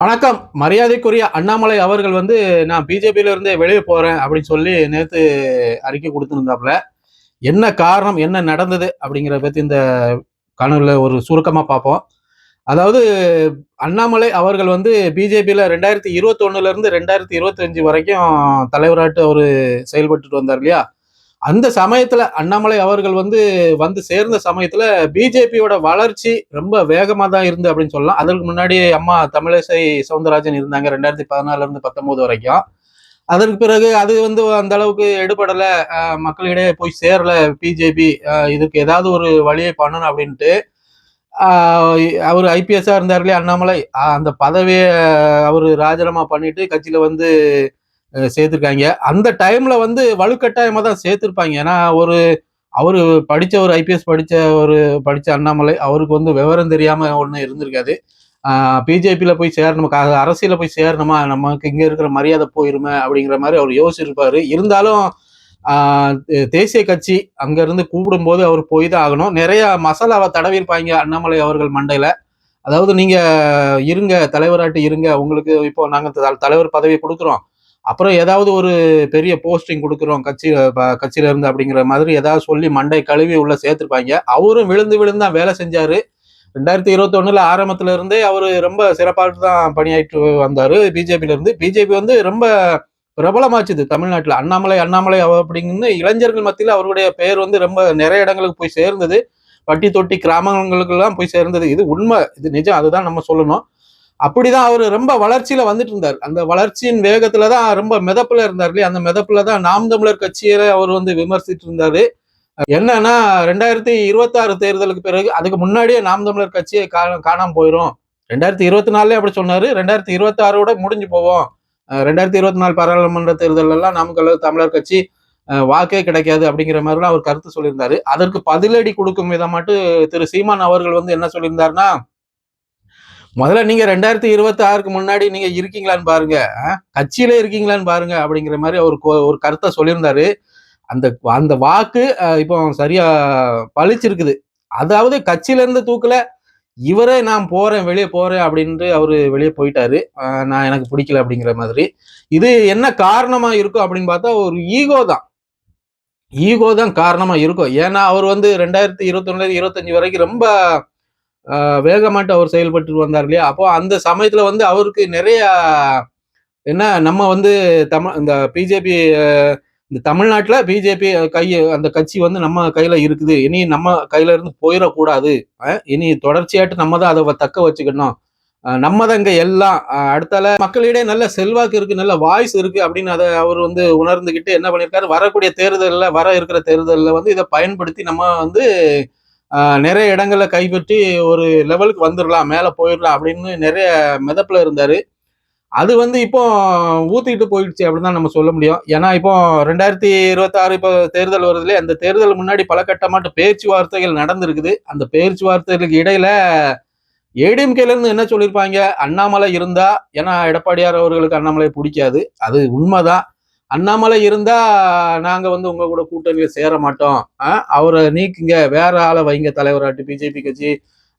வணக்கம். மரியாதைக்குரிய அண்ணாமலை அவர்கள் வந்து நான் பிஜேபியில இருந்தே வெளியே போறேன் அப்படின்னு சொல்லி நேத்து அறிக்கை கொடுத்துருந்தாப்புல. என்ன காரணம் என்ன நடந்தது அப்படிங்கிறத பத்தி இந்த காணொலியில் ஒரு சுருக்கமா பார்ப்போம். அதாவது அண்ணாமலை அவர்கள் வந்து பிஜேபியில ரெண்டாயிரத்தி இருபத்தொன்னுல இருந்து ரெண்டாயிரத்தி இருபத்தஞ்சு வரைக்கும் தலைவராட்டு அவர் செயல்பட்டுட்டு வந்தார் இல்லையா? அந்த சமயத்துல அண்ணாமலை அவர்கள் வந்து வந்து சேர்ந்த சமயத்துல பிஜேபியோட வளர்ச்சி ரொம்ப வேகமா தான் இருந்து அப்படின்னு சொல்லலாம். அதற்கு முன்னாடி அம்மா தமிழிசை சவுந்தரராஜன் இருந்தாங்க ரெண்டாயிரத்தி பதினாலுல இருந்து பத்தொன்பது வரைக்கும். அதற்கு பிறகு அது வந்து அந்த அளவுக்கு எடுபடல. மக்களிடையே போய் சேரல. பிஜேபி இதுக்கு ஏதாவது ஒரு வழியை பண்ணணும் அப்படின்ட்டு அவர் ஐபிஎஸ்ஸாக இருந்தார் இல்லையா அண்ணாமலை அந்த பதவியை அவர் ராஜினாமா பண்ணிட்டு கட்சியில் வந்து சேர்த்துருக்காங்க. அந்த டைம்ல வந்து வலுக்கட்டாயமாக தான் சேர்த்துருப்பாங்க. ஏன்னா ஒரு அவர் படித்த ஒரு ஐபிஎஸ் படித்த ஒரு படித்த அண்ணாமலை அவருக்கு வந்து விவரம் தெரியாமல் ஒன்றும் இருந்திருக்காது. பிஜேபியில் போய் சேரணும்? அரசியலில் போய் சேரணுமா? நமக்கு இங்கே இருக்கிற மரியாதை போயிருமே? அப்படிங்கிற மாதிரி அவர் யோசிச்சிருப்பார். இருந்தாலும் தேசிய கட்சி அங்கேருந்து கூப்பிடும்போது அவர் போய் தான் ஆகணும். நிறைய மசாலாவை தடவிருப்பாங்க அண்ணாமலை அவர்கள் மண்டையில். அதாவது நீங்கள் இருங்க தலைவராட்டு இருங்க. உங்களுக்கு இப்போ நாங்கள் தலைவர் பதவி கொடுக்குறோம். அப்புறம் ஏதாவது ஒரு பெரிய போஸ்டிங் கொடுக்குறோம் கட்சி கட்சியில இருந்து அப்படிங்கிற மாதிரி ஏதாவது சொல்லி மண்டை கழுவி உள்ள சேர்த்துருப்பாங்க. அவரும் விழுந்து விழுந்து தான் வேலை செஞ்சாரு. ரெண்டாயிரத்தி இருபத்தொன்னுல ஆரம்பத்துல இருந்தே அவர் ரொம்ப சிறப்பாக தான் பணியாற்றி வந்தாரு பிஜேபியில இருந்து. பிஜேபி வந்து ரொம்ப பிரபலமாச்சுது தமிழ்நாட்டில். அண்ணாமலை அண்ணாமலை அப்படின்னு இளைஞர்கள் மத்தியில் அவருடைய பெயர் வந்து ரொம்ப நிறைய இடங்களுக்கு போய் சேர்ந்தது. பட்டி தொட்டி கிராமங்களுக்கெல்லாம் போய் சேர்ந்தது. இது உண்மை. இது நிஜம். அதுதான் நம்ம சொல்லணும். அப்படிதான் அவர் ரொம்ப வளர்ச்சியில வந்துட்டு இருந்தார் அந்த வளர்ச்சியின் வேகத்துல தான் ரொம்ப மிதப்புல இருந்தார் இல்லையா? அந்த மிதப்புல தான் நாம் தமிழர் கட்சியில அவர் வந்து விமர்சிட்டு இருந்தாரு என்னன்னா ரெண்டாயிரத்தி இருபத்தி ஆறு தேர்தலுக்கு பிறகு அதுக்கு முன்னாடியே நாம் தமிழர் கட்சியை கா- காணாம போயிடும் ரெண்டாயிரத்தி இருபத்தி நாலுலேயே அப்படி சொன்னாரு. ரெண்டாயிரத்தி இருபத்தி ஆறோட முடிஞ்சு போவோம். ரெண்டாயிரத்தி இருபத்தி நாலு பாராளுமன்ற தேர்தலெல்லாம் நமக்கு தமிழர் கட்சி வாக்கே கிடைக்காது அப்படிங்கிற மாதிரிலாம் அவர் கருத்து சொல்லியிருந்தாரு. அதற்கு பதிலடி கொடுக்கும் விதமாட்டு திரு சீமான் அவர்கள் வந்து என்ன சொல்லியிருந்தாருன்னா முதல்ல நீங்க ரெண்டாயிரத்தி இருபத்தி ஆறுக்கு முன்னாடி நீங்க இருக்கீங்களான்னு பாருங்க. கட்சியில இருக்கீங்களான்னு பாருங்க அப்படிங்கிற மாதிரி அவர் ஒரு கருத்தை சொல்லியிருந்தாரு. அந்த அந்த வாக்கு இப்போ சரியா பளிச்சிருக்குது அதாவது கட்சியில இருந்து தூக்கல இவரே நான் போறேன் வெளியே போறேன் அப்படின்ட்டு அவரு வெளியே போயிட்டாரு. நான் எனக்கு பிடிக்கல அப்படிங்கிற மாதிரி. இது என்ன காரணமா இருக்கும் அப்படின்னு பார்த்தா ஒரு ஈகோ தான். ஈகோ தான் காரணமா இருக்கும். ஏன்னா அவர் வந்து ரெண்டாயிரத்தி இருபத்தொன்னுல இருபத்தஞ்சு வரைக்கும் ரொம்ப வேகமாட்டு அவர் செயல்பட்டு வந்தார் இல்லையா? அப்போ அந்த சமயத்துல வந்து அவருக்கு நிறைய என்ன நம்ம வந்து தமிழ் இந்த பிஜேபி இந்த தமிழ்நாட்டில் பிஜேபி கை அந்த கட்சி வந்து நம்ம கையில இருக்குது. இனி நம்ம கையில இருந்து போயிடக்கூடாது. இனி தொடர்ச்சியாட்டு நம்ம தான் அதை தக்க வச்சுக்கணும். நம்ம தான் இங்க எல்லாம் அடுத்தால மக்களிடையே நல்ல செல்வாக்கு இருக்கு நல்ல வாய்ஸ் இருக்கு அப்படின்னு அதை அவர் வந்து உணர்ந்துகிட்டு என்ன பண்ணியிருக்காரு? வரக்கூடிய தேர்தலில் வர இருக்கிற தேர்தலில் வந்து இதை பயன்படுத்தி நம்ம வந்து நிறைய இடங்களை கைப்பற்றி ஒரு லெவலுக்கு வந்துடலாம் மேலே போயிடலாம் அப்படின்னு நிறைய மிதப்பில் இருந்தார். அது வந்து இப்போ ஊற்றிக்கிட்டு போயிடுச்சு அப்படின்னு தான் நம்ம சொல்ல முடியும். ஏன்னா இப்போ ரெண்டாயிரத்தி இருபத்தாறு இப்போ தேர்தல் வருதுலே அந்த தேர்தல் முன்னாடி பல கட்டமாட்ட பேச்சுவார்த்தைகள் நடந்திருக்குது. அந்த பேச்சுவார்த்தைகளுக்கு இடையில ஏடிஎம்கேலேருந்து என்ன சொல்லியிருப்பாங்க? அண்ணாமலை இருந்தா ஏன்னா எடப்பாடியார் அவர்களுக்கு அண்ணாமலை பிடிக்காது. அது உண்மைதான். அண்ணாமலை இருந்தா நாங்க வந்து உங்க கூட கூட்டணியில் சேர மாட்டோம். அவரை நீக்குங்க. வேற ஆளை வைங்க தலைவராட்டு பிஜேபி கட்சி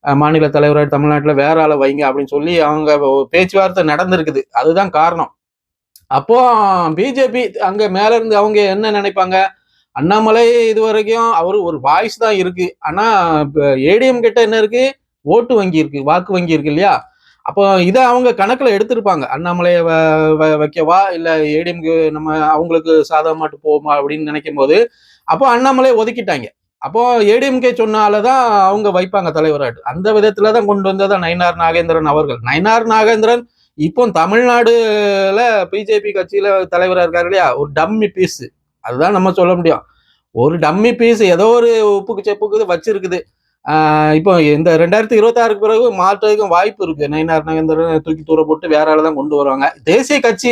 மாநில தலைவராட்டு தமிழ்நாட்டில் வேற ஆளை வைங்க அப்படின்னு சொல்லி அவங்க பேச்சுவார்த்தை நடந்திருக்குது. அதுதான் காரணம். அப்போ பிஜேபி அங்க மேல இருந்து அவங்க என்ன நினைப்பாங்க? அண்ணாமலை இது வரைக்கும் அவர் ஒரு வாய்ஸ் தான் இருக்கு. ஆனா ஏடிஎம் கிட்ட என்ன இருக்கு? ஓட்டு வங்கி இருக்கு வாக்கு வங்கி இருக்கு இல்லையா? அப்போ இதை அவங்க கணக்குல எடுத்திருப்பாங்க. அண்ணாமலையை வ- வ- வைக்கவா? இல்ல ஏடிஎம்க்கு நம்ம அவங்களுக்கு சாதகமாட்டு போவோமா அப்படின்னு நினைக்கும் போது அப்போ அண்ணாமலையை ஒதுக்கிட்டாங்க. அப்போ ஏடிஎம்கே சொன்னாலதான் அவங்க வைப்பாங்க தலைவராட்டு. அந்த விதத்துல தான் கொண்டு வந்ததான் நயினார் நாகேந்திரன் அவர்கள். நயினார் நாகேந்திரன் இப்போ தமிழ்நாடுல பிஜேபி கட்சியில தலைவரா இருக்காரு இல்லையா? ஒரு டம்மி பீஸ். அதுதான் நம்ம சொல்ல முடியும். ஒரு டம்மி பீஸ் ஏதோ ஒரு உப்புக்கு செப்புக்கு வச்சிருக்குது. இப்போ இந்த ரெண்டாயிரத்தி இருபத்தாறுக்கு பிறகு மாற்றுறதுக்கும் வாய்ப்பு இருக்கு. நயினார் நகேந்திரன் தூக்கி தூர போட்டு வேற ஆளை தான் கொண்டு வருவாங்க. தேசிய கட்சி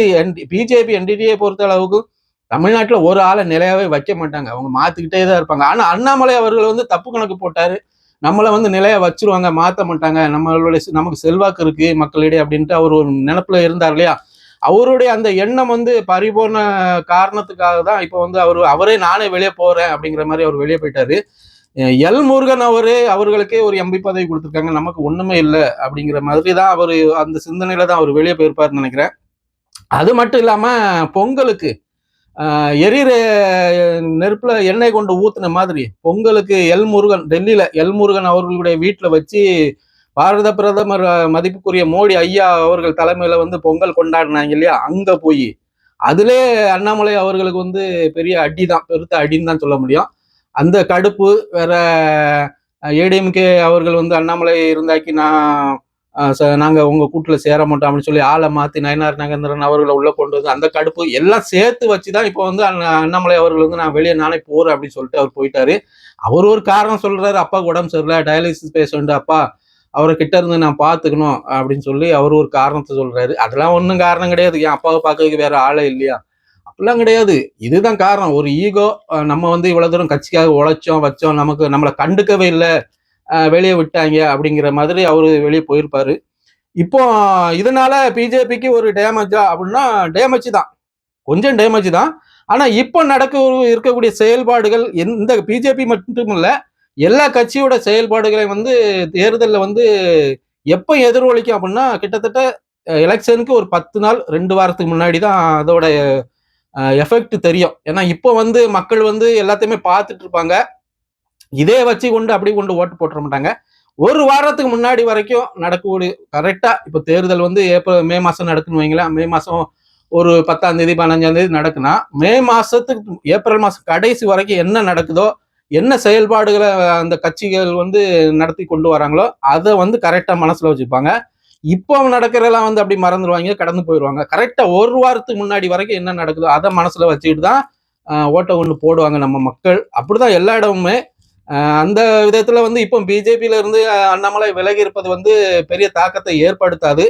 பிஜேபி என்டிடியை பொறுத்த அளவுக்கு தமிழ்நாட்டில் ஒரு ஆளை நிலையாவே வைக்க மாட்டாங்க. அவங்க மாத்திக்கிட்டே தான் இருப்பாங்க. ஆனா அண்ணாமலை அவர்கள் வந்து தப்பு கணக்கு போட்டாரு. நம்மளை வந்து நிலையா வச்சிருவாங்க மாத்த மாட்டாங்க. நம்மளுடைய நமக்கு செல்வாக்கு இருக்கு மக்களிடையே அப்படின்ட்டு அவர் ஒரு நினப்புல இருந்தார் இல்லையா? அவருடைய அந்த எண்ணம் வந்து பரிபூர்ண காரணத்துக்காக தான் இப்போ வந்து அவர் அவரே நானே வெளியே போறேன் அப்படிங்கிற மாதிரி அவர் வெளியே போயிட்டாரு. எல் முருகன் அவரே அவர்களுக்கே ஒரு எம்பி பதவி கொடுத்துருக்காங்க. நமக்கு ஒண்ணுமே இல்லை அப்படிங்கிற மாதிரி தான் அவர் அந்த சிந்தனையில தான் அவர் வெளியே போயிருப்பாருன்னு நினைக்கிறேன். அது மட்டும் இல்லாம பொங்கலுக்கு ஆஹ் எரியிற நெருப்புல எண்ணெய் கொண்டு ஊத்துன மாதிரி பொங்கலுக்கு எல் முருகன் டெல்லியில எல் முருகன் அவர்களுடைய வீட்டுல வச்சு பாரத பிரதமர் மதிப்புக்குரிய மோடி ஐயா அவர்கள் தலைமையில வந்து பொங்கல் கொண்டாடினாங்க இல்லையா? அங்க போய். அதிலே அண்ணாமலை அவர்களுக்கு வந்து பெரிய அடி தான் பெருத்த அடின்னு தான் சொல்ல முடியும். அந்த கடுப்பு வேற ஏடிஎம்கே அவர்கள் வந்து அண்ணாமலை இருந்தாக்கி நான் நாங்கள் ச- கூட்டில் சேர மாட்டோம் அப்படின்னு சொல்லி ஆளை மாற்றி நயனார் நகேந்திரன் அவர்களை உள்ளே கொண்டு வந்து அந்த கடுப்பு எல்லாம் சேர்த்து வச்சு தான் இப்போ வந்து அண்ணாமலை அவர்கள் வந்து நான் வெளியே நானே போகிறேன் அப்படின்னு சொல்லிட்டு அவர் போயிட்டாரு. அவர் ஒரு காரணம் சொல்கிறாரு அப்பாவுக்கு உடம்பு சரியில்லை டயாலிசிஸ் பேஷண்ட் அப்பா அவரை கிட்ட இருந்து நான் பார்த்துக்கணும் அப்படின்னு சொல்லி அவர் ஒரு காரணத்தை சொல்கிறாரு அதெல்லாம் ஒன்றும் காரணம் கிடையாது. என் அப்பாவை பார்க்கறதுக்கு வேற ஆளே இல்லையா? அப்படிலாம் கிடையாது. இதுதான் காரணம். ஒரு ஈகோ நம்ம வந்து இவ்வளவு தூரம் கட்சிக்காக உழைச்சோம் வச்சோம் நமக்கு நம்மளை கண்டுக்கவே இல்லை வெளியே விட்டாங்க அப்படிங்கிற மாதிரி அவரு வெளியே போயிருப்பாரு. இப்போ இதனால பிஜேபிக்கு ஒரு டேமேஜா அப்படின்னா டேமேஜ் தான். கொஞ்சம் டேமேஜ் தான். ஆனா இப்போ நடக்க இருக்கக்கூடிய செயல்பாடுகள் எந்த பிஜேபி மட்டும் இல்லை எல்லா கட்சியோட செயல்பாடுகளையும் வந்து தேர்தலில் வந்து எப்போ எதிரொலிக்கும் அப்படின்னா கிட்டத்தட்ட எலெக்ஷனுக்கு ஒரு பத்து நாள் ரெண்டு வாரத்துக்கு முன்னாடி தான் அதோட எஃபெக்ட் தெரியும். ஏன்னா இப்போ வந்து மக்கள் வந்து எல்லாத்தையுமே பார்த்துட்டு இருப்பாங்க. இதே வச்சு கொண்டு அப்படி கொண்டு ஓட்டு போட்டுற மாட்டாங்க. ஒரு வாரத்துக்கு முன்னாடி வரைக்கும் நடக்கக்கூடிய கரெக்டா இப்போ தேர்தல் வந்து ஏப்ரல் மே மாசம் நடக்குன்னு வைங்களேன். மே மாசம் ஒரு பத்தாம் தேதி பதினஞ்சாம் தேதி நடக்குன்னா மே மாசத்துக்கு ஏப்ரல் மாசம் கடைசி வரைக்கும் என்ன நடக்குதோ என்ன செயல்பாடுகளை அந்த கட்சிகள் வந்து நடத்தி கொண்டு வராங்களோ அதை வந்து கரெக்டா மனசுல வச்சுப்பாங்க. இப்போ நடக்கிறதெல்லாம் வந்து அப்படி மறந்துடுவாங்க கடந்து போயிடுவாங்க. கரெக்டாக ஒரு வாரத்துக்கு முன்னாடி வரைக்கும் என்ன நடக்குதோ அதை மனசில் வச்சுக்கிட்டு தான் ஓட்டை கொண்டு போடுவாங்க நம்ம மக்கள். அப்படிதான் எல்லா இடமுமே. அந்த விதத்தில் வந்து இப்போ பிஜேபியில இருந்து அண்ணாமலை விலகி இருப்பது வந்து பெரிய தாக்கத்தை ஏற்படுத்தாது.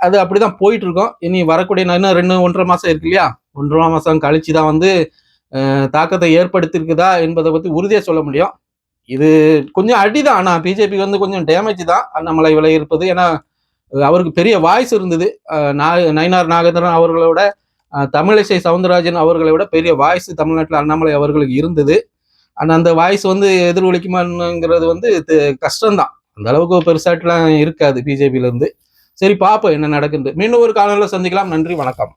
அது அப்படிதான் போயிட்டு இருக்கோம் இனி வரக்கூடிய நான் இன்னும் ரெண்டு ஒன்றரை மாசம் இருக்கு இல்லையா? ஒன்றரை மாசம் கழிச்சு தான் வந்து தாக்கத்தை ஏற்படுத்தியிருக்குதா என்பதை பத்தி உறுதியாக சொல்ல முடியும். இது கொஞ்சம் அடிதான். ஆனால் பிஜேபி வந்து கொஞ்சம் டேமேஜ் தான் அண்ணாமலை விலகி இருப்பது. ஏன்னா அவருக்கு பெரிய வாய்ஸ் இருந்தது. அஹ் நயினார் நாகேந்திரன் அவர்களோட தமிழிசை சவுந்தரராஜன் அவர்களை விட பெரிய வாய்ஸ் தமிழ்நாட்டில் அண்ணாமலை அவர்களுக்கு இருந்தது. ஆனால் அந்த வாய்ஸ் வந்து எதிரொலிக்குமாங்கிறது வந்து கஷ்டம்தான். அந்த அளவுக்கு பெருசாட்டெலாம் இருக்காது பிஜேபியிலேருந்து சரி பார்ப்போம் என்ன நடக்குது மீண்டும் ஒரு காலையில் சந்திக்கலாம். நன்றி வணக்கம்.